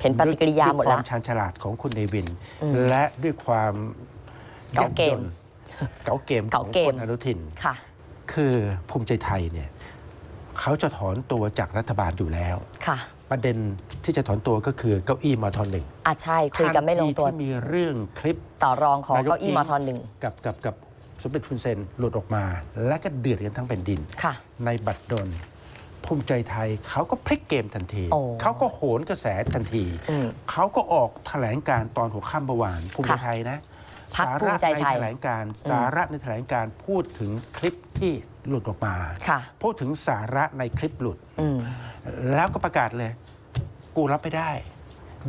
เห็นปฏิกิริยาหมดด้วยคละวามชาญฉลาดของคุณเนวิน และด้วยความเก๋าเกม ยับยนเก๋าเกมขเก๋าองเกม คุณอนุทิน ค่ะ คือภูมิใจไทยเนี่ยเขาจะถอนตัวจากรัฐบาลอยู่แล้ว ค่ะประเด็นที่จะถอนตัวก็คือเก้าอี้มทหนึ่งอะใช่คุยกันไม่ลงตัวทันทีที่มีเรื่องคลิป ต่อรองของนายกเก้าอี้อิ๊งมทหนึ่ง กับกับกับสมเด็จคุณเซนหลุดออกมา และก็เดือดกันทั้งแผ่นดิน ค่ะ ในบัตรดล ภูมิใจไทยเขาก็พลิกเกมทันที โอ้เขาก็โหนกระแสทันที อืมเขาก็ออกแถลงการตอนหัวค่ำเมื่อวานภูมิใจค่ะไทยนะพรรคสาภูระมิใจในไทยแถลงการสาระในแถลงการพูดถึงคลิปที่หลุดออกมา ค่ะ พูดถึงสาระในคลิปหลุด อืม แล้วก็ประกาศเลย กูรับไม่ได้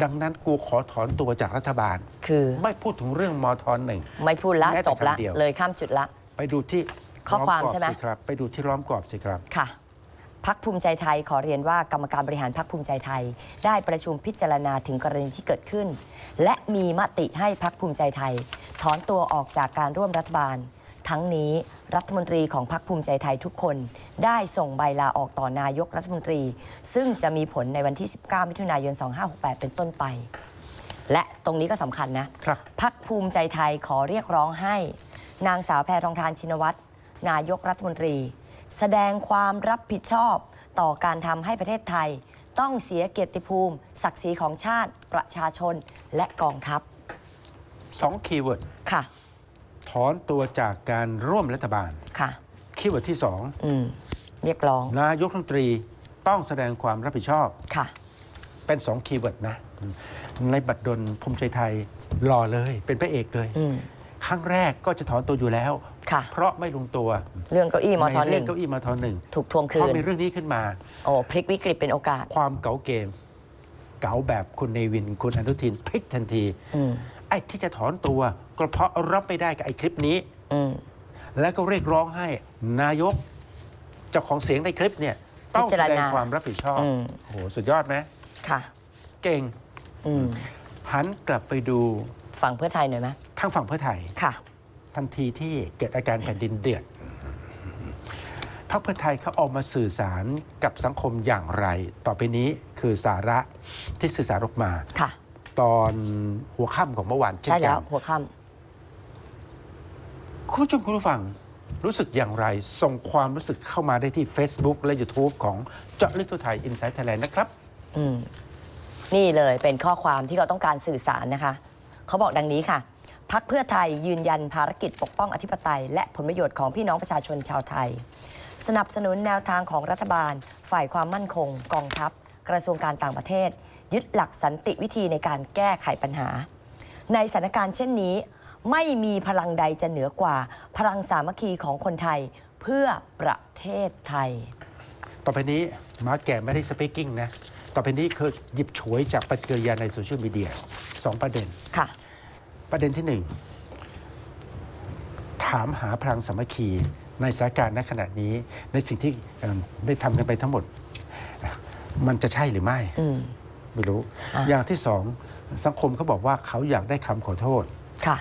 ดังนั้นกูขอถอนตัวจากรัฐบาล คือไม่พูดถึงเรื่องมทหนึ่ง ไม่พูดละแม้แต่จบละ คำเดียว เลยข้ามจุดละ ไปดูที่ข้อความล้กรบใช่ไหม สิครับ ไปดูที่ล้อมกรอบสิครับ ค่ะ พักภูมิใจไทยขอเรียนว่ากรรมการบริหารพักภูมิใจไทย ได้ประชุมพิจารณาถึงกรณีที่เกิดขึ้น และมีมติให้พักภูมิใจไทย ถอนตัวออกจากการร่วมรัฐบาล ทั้งนี้รัฐมนตรีของพักภูมิใจไทยทุกคน ได้ส่งใบลาออกต่อนายกรัฐมนตรี ซึ่งจะมีผลในวันที่ 19 มิถุนายน 2568 เป็นต้นไป และตรงนี้ก็สำคัญนะพักภูมิใจไทยขอเรียกร้องให้ นางสาวแพรทองทานชินวัตรนายกรัฐมนตรี แสดงความรับผิดชอบต่อการทำให้ประเทศไทย ต้องเสียเกียรติภูมิ ศักดิ์ศรีของชาติประชาชนและกองทัพสองคีย์เวิร์ดค่ะ ถอนตัวจากการร่วมรัฐบาลค่ะคีย์เวิร์ดที่สองอืมเรียกร้องนายกรัฐมนตรีต้องแสดงความรับผิดชอบ ค่ะ เป็นสองคีย์เวิร์ดนะ ในบัตรดลภูมิใจไทยรอเลย เป็นพระเอกเลย อืม ครั้งแรกก็จะถอนตัวอยู่แล้ว ค่ะ เพราะไม่ลงตัวเรื่องเก้าอี้มทในหเรื่นึ่งเก้าอี้มทหนึ่งถูกทวงพคือนมีเรื่องนี้ขึ้นมา โอ้พลิกวิกฤตเป็นโอกาส ความเก๋าเกม เก๋าแบบคุณเนวินคุณอนุทินพลิกทันทีอืมไอ้ที่จะถอนตัวก็เพราะรับไม่ได้กับไอ้คลิปนี้ อืม แล้วก็เรียกร้องให้นายกเจ้าของเสียงในคลิปเนี่ย ต้องพิแสจารดงณาความรับผิดชอบอืม โอ้โหสุดยอดไหมค่ะ เก่งอืมหันกลับไปดูฝั่งเพื่อไทยหน่อยไหมทางฝั่งเพื่อไทย ค่ะ ทันทีที่เกิดอาการแผ่นดินเดือดพรรคเพื่อไทยเขาออกมาสื่อสารกับสังคมอย่างไร ต่อไปนี้คือสาระที่สื่อสารออกมาค่ะ ตอนหัวค่ำของเมื่อวานเช่นใช่กัแล้วนหัวค่คุณผู้ชมคุณผู้ฟังรู้สึกอย่างไร ส่งความรู้สึกเข้ามาได้ที่ Facebook และ YouTube ของเจาะลึกทั่วไทย Inside Thailand นะครับำอืมนี่เลยเป็นข้อความที่เขาต้องการสื่อสารนะคะ เขาบอกดังนี้ค่ะ พักเพื่อไทยยืนยันภารกิจปกป้องอธิปไตย และผลประโยชน์ของพี่น้องประชาชนชาวไทย สนับสนุนแนวทางของรัฐบาล ฝ่ายความมั่นคง กองทัพ กระทรวงการต่างประเทศ ยึดหลักสันติวิธีในการแก้ไขปัญหา ในสถานการณ์เช่นนี้ ไม่มีพลังใดจะเหนือกว่า พลังสามัคคีของคนไทยเพื่อประเทศไทย ต่อไปนี้มาแก่ไม่ได้สเปกกิ้งนะ ต่อไปนี้คือหยิบฉวยจากปฏิกิริยาในโซเชียลมีเดียสองประเด็นค่ะ ประเด็นที่หนึ่งถามหาพลังสามัคคีในสถานการณ์ณขณะนี้ในสิ่งที่เอิ่มได้ทำกันไปทั้งหมด มันจะใช่หรือไม่อืมไม่รู้อะอย่างที่สองสังคมเขาบอกว่าเขาอยากได้คำขอโทษค่ะ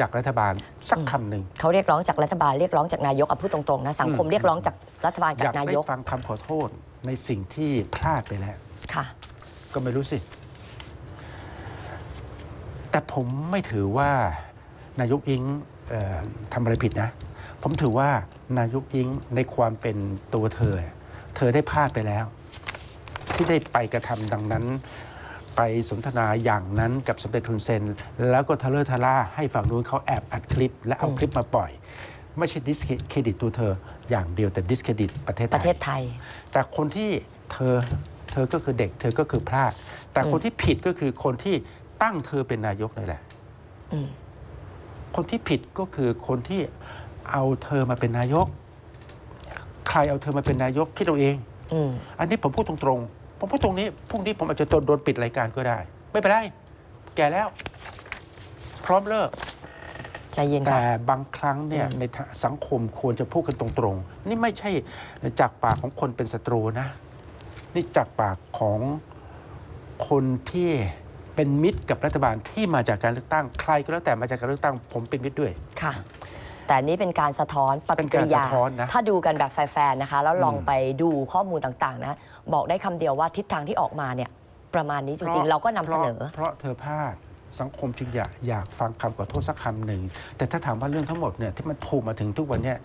จากรัฐบาลสักคำหนึ่งเขาเรียกร้องจากรัฐบาลเรียกร้องจากนายกอะพูดตรงๆนะสังคมเรียกร้องจากรัฐบาลอจากยากนาได้ยกฟังคำขอโทษในสิ่งที่พลาดไปแล้วค่ะ ก็ไม่รู้สิ แต่ผมไม่ถือว่านายกอิงเอ่อทำอะไรผิดนะ ผมถือว่านายกอิงในความเป็นตัวเธอ เธอได้พลาดไปแล้ว ที่ได้ไปกระทำดังนั้น ไปสนทนาอย่างนั้นกับสมเด็จทุนเซน แล้วก็ทะเลอทะล่าให้ฝั่งนู้นเขาแอบอัดคลิป และเอาคลิปมาปล่อย ไม่ใช่ดิสเครดิตตัวเธอ อย่างเดียวแต่ดิสเครดิตประเทศไทประเทยศไทย แต่คนที่เธอเธอก็คือเด็ก เธอก็คือพลาด แต่คนที่ผิดก็คือคนที่ ตั้งเธอเป็นนายกเลยแหละอืมคนที่ผิดก็คือคนที่เอาเธอมาเป็นนายก ใครเอาเธอมาเป็นนายกคิดเอาเองอืมอันนี้ผมพูดตรงๆ ผมพูดตรงนี้พรุ่งนี้ผมอาจจะโดนโดนปิดรายการก็ได้ ไม่เป็นไรแก่แล้ว พร้อมเลิกใจเย็นแต่ค่ะบางครั้งเนี่ยอืมในทางสังคมควรจะพูดกันตรงๆ นี่ไม่ใช่จากปากของคนเป็นศัตรูนะ นี่จากปากของคนที่ เป็นมิตรกับรัฐบาลที่มาจากการเลือกตั้งใครก็แล้วแต่มาจากการเลือกตั้งผมเป็นมิตรด้วย ค่ะ แต่อันนี้เป็นการสะท้อนปเป็ฏินกิการริยาสะท้อนนะ ถ้าดูกันแบบแฟร์ๆนะคะ แล้วลองอืมไปดูข้อมูลต่างๆนะ บอกได้คำเดียวว่าทิศทางที่ออกมาเนี่ยประมาณนี้จริงๆ เราก็นำเสนอ เพราะเพราะเธอพลาดสังคมจึงอยากอยากฟังคำขอโทษสักคำหนึ่ง แต่ถ้าถามว่าเรื่องทั้งหมดเนี่ยที่มันผูกมาถึงทุกวันเนี่ย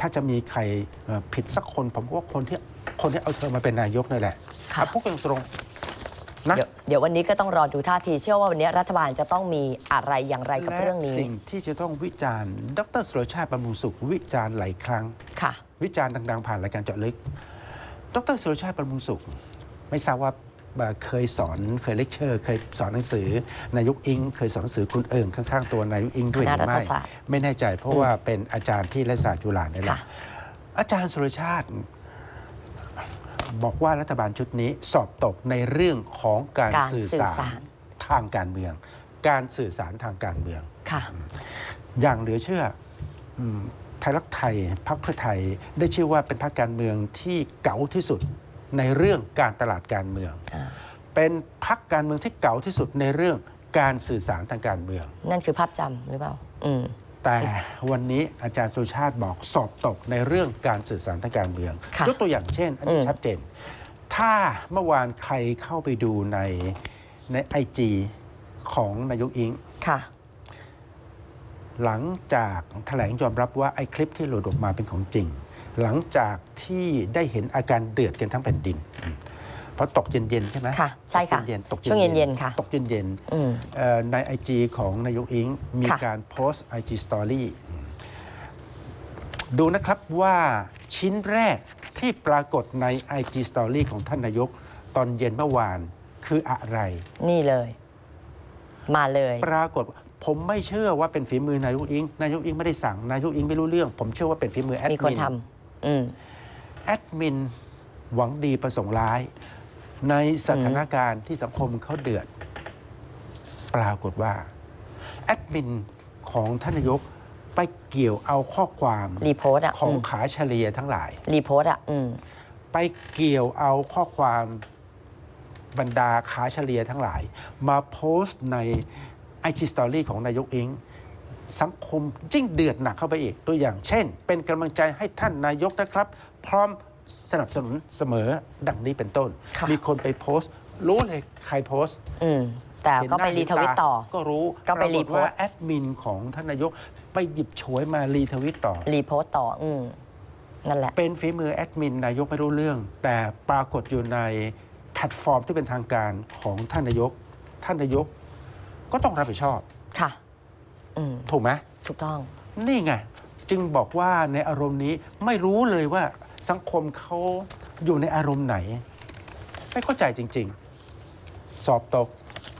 ถ้าจะมีใครเอ่อผิดสักคน ผมว่าคนที่คนที่เอาเธอมาเป็นนายกนี่แหละค่ะเอาพูดกันตรงๆ นะเดี๋ยวเดี๋ยววันนี้ก็ต้องรอดูท่าที เชื่อว่าวันนี้รัฐบาลจะต้องมีอะไรอย่างไรกับและเรื่องนี้ สิ่งที่จะต้องวิจารณ์ ดรสุรชาติบำรุงสุข วิจารณ์หลายครั้ง ค่ะ วิจารณ์ดังๆผ่านรายการเจาะลึก ดรสุรชาติบำรุงสุข ไม่ทราบว่าเอ่อเคยสอนเคยเลคเชอร์เคยสอนหนังสือนายกอิง เคยสอนหนังสือคุณเอิงข้างๆ ตัวนายกอิงด้วยหรือคณะรัไม่ฐศาสตร์ไม่แน่ใจเพราะว่าเป็นอาจารย์ที่รัฐศาสตร์จุฬาเนี่ยแหละค่ะอาจารย์สุรชาติ บอกว่ารัฐบาลชุดนี้สอบตกในเรื่องของการการสื่อสื่อสาสารรทางการเมือง การสื่อสารทางการเมือง ค่ะ อย่างเหลือเชื่ออืมไทยรักไทยพรรคเพื่อไทยได้ชื่อว่าเป็นพรรคการเมืองที่เก๋าที่สุดในเรื่องการตลาดการเมือง อ่า เป็นพรรคการเมืองที่เก๋าที่สุดในเรื่องการสื่อสารทางการเมือง นั่นคือภาพจำหรือเปล่า อืม แต่วันนี้อาจารย์สุชาติบอกสอบตกในเรื่องการสื่อสารทางการเมืองค่ะยกตัวอย่างเช่น อันนี้อืมชัดเจน ถ้าเมื่อวานใครเข้าไปดูในในไอจีของนายกอิงค่ะ หลังจากแถลงยอมรับว่าไอ้คลิปที่หลุดออกมาเป็นของจริง หลังจากที่ได้เห็นอาการเดือดกันทั้งแผ่นดินอืม เพราะตกเย็นๆใช่ไหมค่ะใช่ค่ะตกเย็นๆตกช่วงเย็นๆค่ะ ตกเย็นอืมๆเอ่อในไอจของนายกอิงมีค่ะการโพสต์ไอจีสตอรี่ดูนะครับว่าชิ้นแรกที่ปรากฏใน IG Story ของท่านนายกตอนเย็นเมื่อวานคืออะไร นี่เลย มาเลย ปรากฏผมไม่เชื่อว่าเป็นฝีมือนายกอิง นายกอิงไม่ได้สั่ง นายกอิงไม่รู้เรื่อง ผมเชื่อว่าเป็นฝีมือแอดมีคนมินทำอืมแอดมินหวังดีประสงค์ร้าย ในสถานการณ์ที่สังคมเขาเดือด ปรากฏว่า แอดมินของท่านนายกไปเกี่ยวเอาข้อความรีโพสต์อะของอืมขาเฉลียทั้งหลาย รีโพสต์อะอืมไปเกี่ยวเอาข้อความบรรดาขาเฉลียทั้งหลาย มาโพสต์ในไอจีสตอรี่ของนายกอิงสังคมยิ่งเดือดหนักเข้าไปอีกตัวอย่าง เช่น เป็นกำลังใจให้ท่านนายกนะครับ พร้อม สนับสนุนเสมอดังนี้เป็นต้น ค่ะ มีคนไปโพสต์ รู้เลยใครโพสต์อืมแต่เห็นก็หไปน้ารีทวิตต่อเห็นาก็รู้ก็ไปรีากฏโพสต์ว่าแอดมินของท่านนายกไปหยิบฉวยมารีทวิตต่อ รีโพสต์ต่อ อืมนั่นแหละ เป็นฝีมือแอดมินนายกไม่รู้เรื่อง แต่ปรากฏอยู่ในแพลตฟอร์มที่เป็นทางการของท่านนายก ท่านนายกก็ต้องรับผิดชอบ ค่ะ อืมถูกไหม ถูกต้อง นี่ไง จึงบอกว่าในอารมณ์นี้ไม่รู้เลยว่า สังคมเขาอยู่ในอารมณ์ไหน ไม่เข้าใจจริง ๆ สอบตก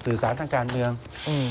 สื่อสารทางการเมือง อืม